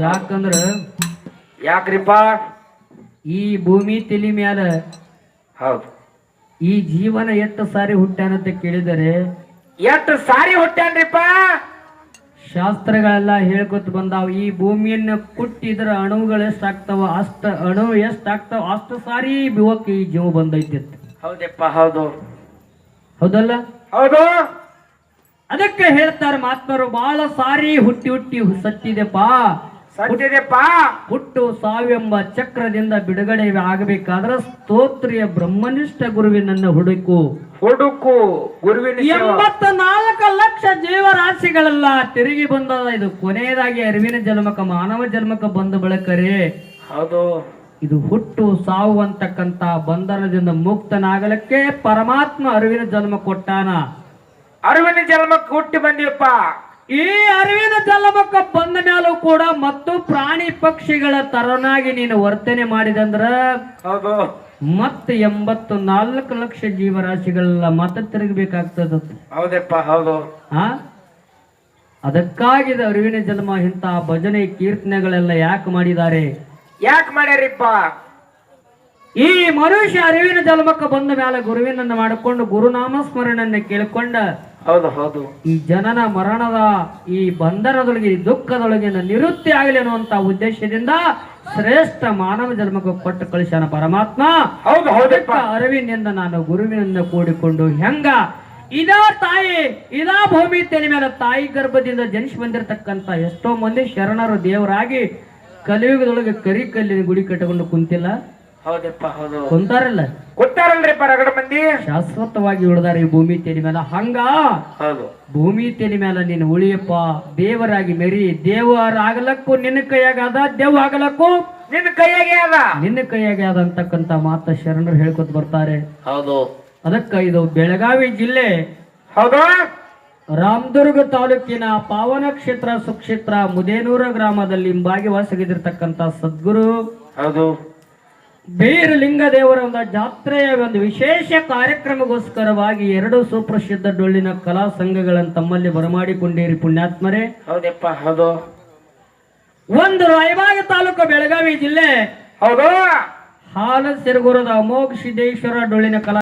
ಯಾಕಂದ್ರ ಯಾಕ್ರಿಪ್ಪ? ಈ ಭೂಮಿ ತಿಳಿ ಮ್ಯಾಲ ಹೌದು. ಈ ಜೀವನ ಎಷ್ಟು ಸಾರಿ ಹುಟ್ಟ್ಯಾನಂತ ಕೇಳಿದರೆ ಎಷ್ಟು ಸಾರಿ ಹುಟ್ಟ್ಯಾನ್ರಿಪ್ಪ? ಶಾಸ್ತ್ರಗಳೆಲ್ಲ ಹೇಳ್ಕೊತ ಬಂದಾವ ಈ ಭೂಮಿಯನ್ನ ಕುಟ್ಟಿದ್ರ ಅಣುಗಳು ಎಷ್ಟಾಗ್ತಾವ ಅಷ್ಟ ಅಣು ಎಷ್ಟಾಗ್ತಾವ ಅಷ್ಟು ಸಾರಿ ಬಿವಕ್ಕೆ ಈ ಜೀವ ಬಂದೈತಿ ಹೌದಪ್ಪ ಹೌದು. ಹೌದಲ್ಲ? ಹೌದು. ಅದಕ್ಕೆ ಹೇಳ್ತಾರೆ ಮಾತ್ಮರು ಬಹಳ ಸಾರಿ ಹುಟ್ಟಿ ಹುಟ್ಟಿ ಸತ್ತಿದೆಪ್ಪ. ಸತ್ಯದಪ್ಪ ಹುಟ್ಟು ಸಾವಿವೆಂಬ ಚಕ್ರದಿಂದ ಬಿಡುಗಡೆ ಆಗಬೇಕಾದ್ರೆ ಸ್ತೋತ್ರಿಯ ಬ್ರಹ್ಮನಿಷ್ಠ ಗುರುವಿನನ್ನ ಹುಡುಕು. ಹುಡುಕು ಗುರುವಿನ. ಎಂಬತ್ತ ನಾಲ್ಕು ಲಕ್ಷ ಜೀವರಾಶಿಗಳೆಲ್ಲ ತಿರುಗಿ ಬಂದದ. ಇದು ಕೊನೆಯದಾಗಿ ಅರಿವಿನ ಜನ್ಮಕ ಮಾನವ ಜನ್ಮಕ ಬಂದ ಬಳಕರೆ. ಹೌದು. ಇದು ಹುಟ್ಟು ಸಾವು ಅಂತಕ್ಕಂತ ಬಂಧನದಿಂದ ಮುಕ್ತನಾಗಲಕ್ಕೆ ಪರಮಾತ್ಮ ಅರಿವಿನ ಜನ್ಮ ಕೊಟ್ಟಾನ. ಅರಿವಿನ ಜನ್ಮಕ್ಕೆ ಹುಟ್ಟಿ ಬಂದಿಯಪ್ಪ. ಈ ಅರಿವಿನ ಜನ್ಮಕ್ಕ ಮೇಲೂ ಕೂಡ ಮತ್ತು ಪ್ರಾಣಿ ಪಕ್ಷಿಗಳ ತರನಾಗಿ ನೀನು ವರ್ತನೆ ಮಾಡಿದಂದ್ರ ಮತ್ತೆ ಎಂಬತ್ತು ನಾಲ್ಕು ಲಕ್ಷ ಜೀವರಾಶಿಗಳೆಲ್ಲ ಮತ ತಿರುಗಬೇಕಾಗ್ತದ. ಹೌದಪ್ಪ ಹೌದು. ಅದಕ್ಕಾಗಿ ಅರಿವಿನ ಜನ್ಮ ಇಂಥ ಭಜನೆ ಕೀರ್ತನೆಗಳೆಲ್ಲ ಯಾಕೆ ಮಾಡಿದ್ದಾರೆ? ಯಾಕೆ ಮಾಡ್ಯಾರಿಪ್ಪ? ಈ ಮನುಷ್ಯ ಅರಿವಿನ ಜನ್ಮಕ್ಕೆ ಬಂದ ಮೇಲೆ ಗುರುವಿನನ್ನು ಮಾಡಿಕೊಂಡು ಗುರುನಾಮ ಸ್ಮರಣೆಯನ್ನ ಕೇಳಿಕೊಂಡ ಹೌದು ಹೌದು. ಈ ಜನನ ಮರಣದ ಈ ಬಂಧನದೊಳಗೆ ಈ ದುಃಖದೊಳಗೆ ನಿವೃತ್ತಿ ಆಗಲಿ ಅನ್ನುವಂತ ಉದ್ದೇಶದಿಂದ ಶ್ರೇಷ್ಠ ಮಾನವ ಜನ್ಮಕ್ಕೆ ಕೊಟ್ಟು ಕಳಿಸ್ಯಾನ ಪರಮಾತ್ಮ. ಹೌದು ಹೌದಪ್ಪ ಅರಿವಿನಿಂದ ನಾನು ಗುರುವಿನಿಂದ ಕೂಡಿಕೊಂಡು ಹೆಂಗ ಇದಾ ತಾಯಿ ಇದಾ ಭೂಮಿ ತೆನೆ ಮೇಲೆ ತಾಯಿ ಗರ್ಭದಿಂದ ಜನಿಸಿ ಬಂದಿರತಕ್ಕಂತ ಎಷ್ಟೋ ಮಂದಿ ಶರಣರು ದೇವರಾಗಿ ಕಲಿಯುಗದೊಳಗೆ ಕರಿ ಕಲ್ಲಿನ ಗುಡಿ ಕಟ್ಟಿಕೊಂಡು ಕುಂತಿಲ್ಲ. ಹೌದಪ್ಪ ಹೌದು. ಕುಂತಾರಲ್ಲ? ಗೊತ್ತಾರಲ್ರಿಪ್ಪ ರಗಡ ಮಂದಿ? ಶಾಶ್ವತವಾಗಿ ಉಳಿದಾರೆ ಈ ಭೂಮಿ ತೇಲಿ ಮೇಲೆ ಹಂಗ? ಹೌದು. ಭೂಮಿ ತೇಲಿ ಮೇಲೆ ನೀನು ಉಳಿಯಪ್ಪ. ದೇವರಾಗಿ ಮೆರಿ. ದೇವರಾಗಲಕ್ಕೂ ನಿನ್ನ ಕೈಯಾಗ ಅದ ದೇವ್ ಆಗಲಕ್ಕೂ. ನಿನ್ನ ಕೈಯಾಗೆ ಅದ. ನಿನ್ನ ಕೈಯಾಗೆ ಅದ ಅಂತಕ್ಕಂತ ಮಾತ ಶರಣರು ಹೇಳ್ಕೊತ ಬರ್ತಾರೆ. ಹೌದು. ಅದಕ್ಕ ಇದು ಬೆಳಗಾವಿ ಜಿಲ್ಲೆ. ಹೌದು. ರಾಮದುರ್ಗ ತಾಲೂಕಿನ ಪಾವನ ಕ್ಷೇತ್ರ ಸುಕ್ಷೇತ್ರ ಮುದೇನೂರ ಗ್ರಾಮದಲ್ಲಿ ಹಿಂಬಾಗಿ ವಾಸಗಿದಿರ್ತಕ್ಕಂತ ಸದ್ಗುರು. ಹೌದು. ಬೀರಲಿಂಗ ದೇವರ ಒಂದು ಜಾತ್ರೆಯ ಒಂದು ವಿಶೇಷ ಕಾರ್ಯಕ್ರಮಗೋಸ್ಕರವಾಗಿ ಎರಡು ಸುಪ್ರಸಿದ್ಧ ಡೊಳ್ಳಿನ ಕಲಾ ಸಂಘಗಳನ್ನು ತಮ್ಮಲ್ಲಿ ಬರಮಾಡಿಕೊಂಡಿರಿ ಪುಣ್ಯಾತ್ಮರೇ. ಹೌದಪ್ಪ ಹೌದು. ಒಂದು ರಾಯಬಾಗ ತಾಲೂಕು ಬೆಳಗಾವಿ ಜಿಲ್ಲೆ ಹೌದು. ಹಾಲ ಸಿರಗುರದ ಅಮೋಘ ಸಿದ್ದೇಶ್ವರ ಡೊಳ್ಳಿನ ಕಲಾ